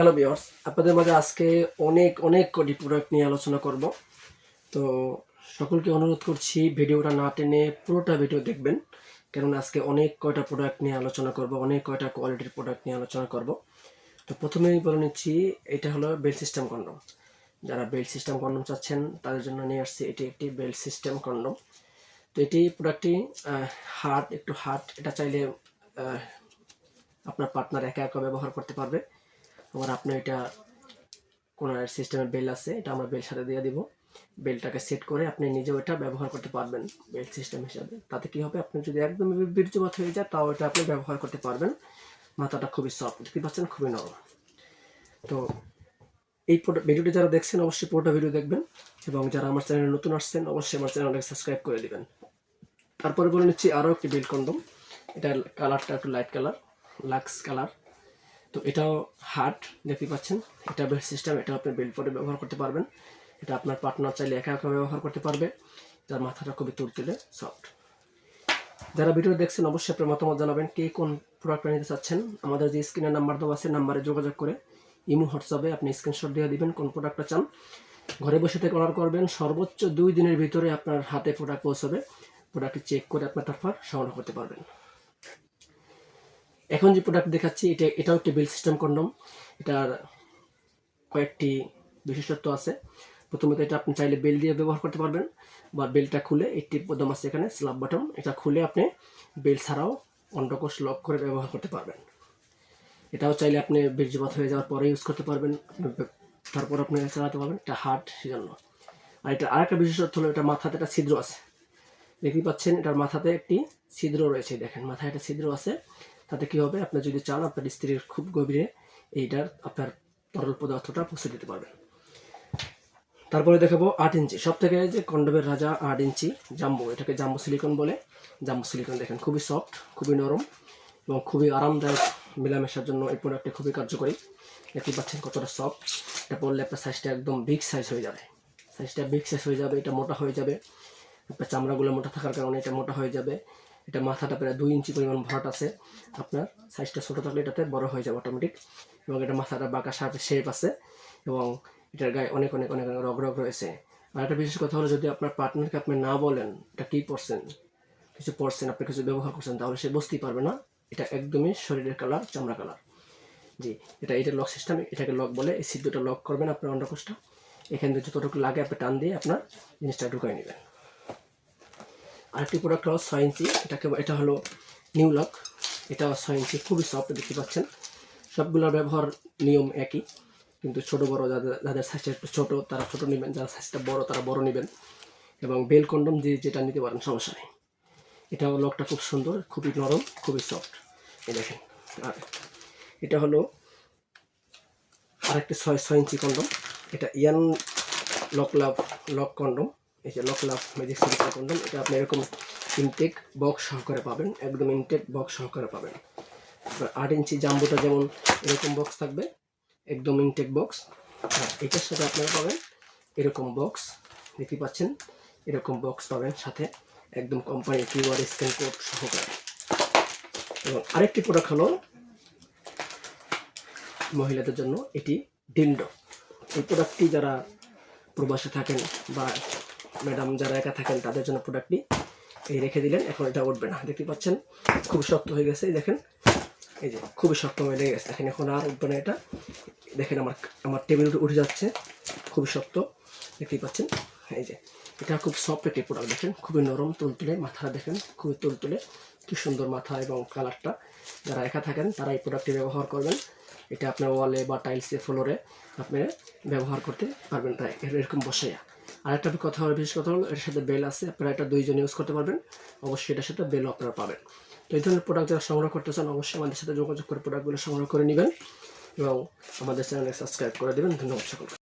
Hello বিয়ার্স আপনাদের মাঝে আজকে অনেক অনেক কোটি প্রোডাক্ট নিয়ে আলোচনা করব। তো সকলকে অনুরোধ করছি ভিডিওটা না টেনে পুরোটা ভিডিও দেখবেন কারণ আজকে অনেক কয়টা প্রোডাক্ট নিয়ে আলোচনা করব, অনেক কয়টা কোয়ালিটির প্রোডাক্ট নিয়ে আলোচনা করব। তো প্রথমেই বলে নিচ্ছি, এটা হলো বেল্ট সিস্টেম কন্ডম যারা বেল্ট সিস্টেম কন্ডম চাচ্ছেন, তাদের জন্য নিয়ে আসছি এটি একটি বেল্ট সিস্টেম কন্ডম তো এটি প্রোডাক্টটি হার্ড একটু হার্ড এটা চাইলে আপনার পার্টনার একা একা ব্যবহার করতে পারবে। আবার আপনি এটা কোনো সিস্টেমের বেল আছে, এটা আমরা বেল সাথে দিয়ে দিব। বেলটাকে সেট করে আপনি নিজেও এটা ব্যবহার করতে পারবেন বেল সিস্টেম হিসাবে। তাতে কি হবে? আপনি যদি একদম বীর্যপাত হয়ে যায়, তাও এটা আপনি ব্যবহার করতে পারবেন। মাথাটা খুবই সফট দেখতে পাচ্ছেন? খুবই নরম। তো এই ভিডিওটি যারা দেখছেন, অবশ্যই পুরোটা ভিডিও দেখবেন এবং যারা আমার চ্যানেলে নতুন আসছেন, অবশ্যই আমার চ্যানেলটাকে সাবস্ক্রাইব করে দেবেন। তারপরে বলে নিচ্ছি আরও একটি বেল কন্ডম এটার কালারটা একটু লাইট কালার লাক্স কালার তো এটাও হার্ড দেখতে পাচ্ছেন? এটা বেল্ট সিস্টেম এটা আপনি বেল্ট পরে ব্যবহার করতে পারবেন। এটা আপনার পার্টনার চাইলে একা একা ব্যবহার করতে পারবে। তার মাথাটা খুবই তুলতুলে সফট যারা ভিডিও দেখছেন, অবশ্যই আপনার মতামত জানাবেন, কে কোন প্রোডাক্টটা নিতে চাচ্ছেন। আমাদের যে স্ক্রিনের নাম্বার দেওয়া আছে নাম্বারে যোগাযোগ করে ইমো, হোয়াটসঅ্যাপে আপনি স্ক্রিনশট দিয়ে দিবেন কোন প্রোডাক্টটা চান। ঘরে বসে থেকে অর্ডার করবেন, সর্বোচ্চ দুই দিনের ভিতরে আপনার হাতে প্রোডাক্ট পৌঁছবে। প্রোডাক্টটি চেক করে আপনার তারপর সংগ্রহ করতে পারবেন। এখন যে প্রোডাক্ট দেখাচ্ছি, এটা, এটাও একটি বেল সিস্টেম কন্ডম এটার কয়েকটি বিশেষত্ব আছে। প্রথমত এটা আপনি চাইলে বেল দিয়ে ব্যবহার করতে পারবেন, বা বেলটা খুলে একটি পদম আছে এখানে স্ল্যাব বটম এটা খুলে আপনি বেল ছাড়াও অন্ডকোষ লক করে ব্যবহার করতে পারবেন। এটাও চাইলে আপনি বীর্যপাত হয়ে যাওয়ার পরে ইউজ করতে পারবেন তারপর আপনি চালাতে পারবেন। এটা হার্ড সেজন্য। আর এটা আরেকটা বিশেষত্ব হলো, এটা মাথাতে একটা ছিদ্র আছে। দেখতে পাচ্ছেন, এটার মাথাতে একটি ছিদ্র রয়েছে। দেখেন, মাথায় একটা ছিদ্র আছে। তাতে কি হবে? আপনি যদি চান, আপনার স্ত্রীর খুব গভীরে এইটার আপনার তরল পদার্থটা পৌঁছে দিতে পারবেন। তারপরে দেখাবো আট ইঞ্চি। সব থেকে যে কন্ডমের রাজা আট ইঞ্চি, জাম্বো। এটাকে জাম্বো সিলিকন বলে। জাম্বো সিলিকন দেখেন, খুবই সফট, খুবই নরম এবং খুবই আরামদায়ক মেলামেশার জন্য এই প্রোডাক্টটি খুবই কার্যকরী। দেখতে পাচ্ছেন কতটা সফট। এটা পরলে আপনার সাইজটা একদম বিগ সাইজ হয়ে যাবে। সাইজটা বিগ সাইজ হয়ে যাবে, এটা মোটা হয়ে যাবে। আপনার চামড়াগুলো মোটা থাকার কারণে এটা মোটা হয়ে যাবে। এটা মাথাটা প্রায় দুই ইঞ্চি পরিমাণ ভরাট আছে। আপনার সাইজটা ছোটো থাকলে এটাতে বড় হয়ে যাবে অটোমেটিক এবং এটা মাথাটা বাঁকা শার্প শেপ আছে এবং এটার গায়ে অনেক অনেক অনেক রগ রগ রয়েছে। আর একটা বিশেষ কথা হলো যদি আপনার পার্টনারকে আপনি না বলেন এটা কী পড়ছেন কিছু পড়ছেন আপনি কিছু ব্যবহার করছেন, তাহলে সে বুঝতেই পারবে না, এটা একদমই শরীরের কালার চামড়া কালার জি, এটা এটা লক সিস্টেম এটাকে লক বলে এই সিদ্ধটা লক করবেন আপনার অন্ডকোষটা। এখান থেকে যতটুকু লাগে আপনি টান দিয়ে আপনার জিনিসটা ঢুকাই নেবেন। আরেকটি প্রোডাক্ট হলো ছয় ইঞ্চি এটাকে এটা হলো নিউ লক এটা ছয় ইঞ্চি খুবই সফট দেখতে পাচ্ছেন। সবগুলোর ব্যবহার নিয়ম একই, কিন্তু ছোট বড় যাদের যাদের সাইজটা একটু ছোটো, তারা ছোটো নেবেন, যারা সাইজটা বড়, তারা বড় নেবেন। এবং বেল কন্ডম যে যেটা নিতে পারেন, সমস্যা নেই। এটাও লকটা খুব সুন্দর, খুবই নরম, খুবই সফট এই দেখেন, আর এটা হলো আরেকটি ছয় ছয় ইঞ্চি কন্ডম এটা ইয়ান লক লাভ লক কন্ডম এই যে lock love magic silicon condom এটা আপনি এরকম ইনটেক বক্স সহকারে পাবেন, একদম ইনটেক বক্স সহকারে পাবেন। এবার আট ইঞ্চি জাম্বুটা যেমন এরকম বক্স থাকবে, একদম ইনটেক বক্স আর এটার সাথে আপনারা পাবেন এরকম বক্স দেখতে পাচ্ছেন? এরকম বক্স পাবেন সাথে একদম কোম্পানি কিউআর স্ক্যান কোড সহকারে। এবং আরেকটি প্রোডাক্ট হলো মহিলাদের জন্য এটি ডিলডো এই প্রোডাক্টটি যারা প্রবাসে থাকেন বা ম্যাডাম যারা একা থাকেন, তাদের জন্য প্রোডাক্টটি এই রেখে দিলেন। এখন এটা উঠবে না। দেখতে পাচ্ছেন খুব শক্ত হয়ে গেছে দেখেন। এই যে, খুবই শক্ত হয়ে লেগে গেছে। দেখেন, এখন আর উঠবে না এটা। দেখেন, আমার আমার টেবিল উঠে যাচ্ছে। খুবই শক্ত। দেখতেই পাচ্ছেন? এই যে, এটা খুব সফট একটি প্রোডাক্ট দেখেন। খুবই নরম তুলতুলে মাথা দেখেন। খুবই তুলতুলে। কি সুন্দর মাথা এবং কালারটা যারা একা থাকেন, তারা এই প্রোডাক্টটি ব্যবহার করবেন। এটা আপনার ওয়ালে বা টাইলসে ফ্লোরে আপনি ব্যবহার করতে পারবেন। তাই, এরকম বসাইয়া। আর একটা কথা বিশেষ কথা হলো, এটার সাথে বেল আছে, আপনারা এটা দুইজন ইউজ করতে পারবেন। অবশ্যই এটার সাথে বেলও আপনারা পাবেন। তো এই ধরনের প্রোডাক্ট যারা সংগ্রহ করতে চান, অবশ্যই আমাদের সাথে যোগাযোগ করে প্রোডাক্টগুলো সংগ্রহ করে নেবেন এবং আমাদের চ্যানেলে সাবস্ক্রাইব করে দেবেন। ধন্যবাদ সকলকে।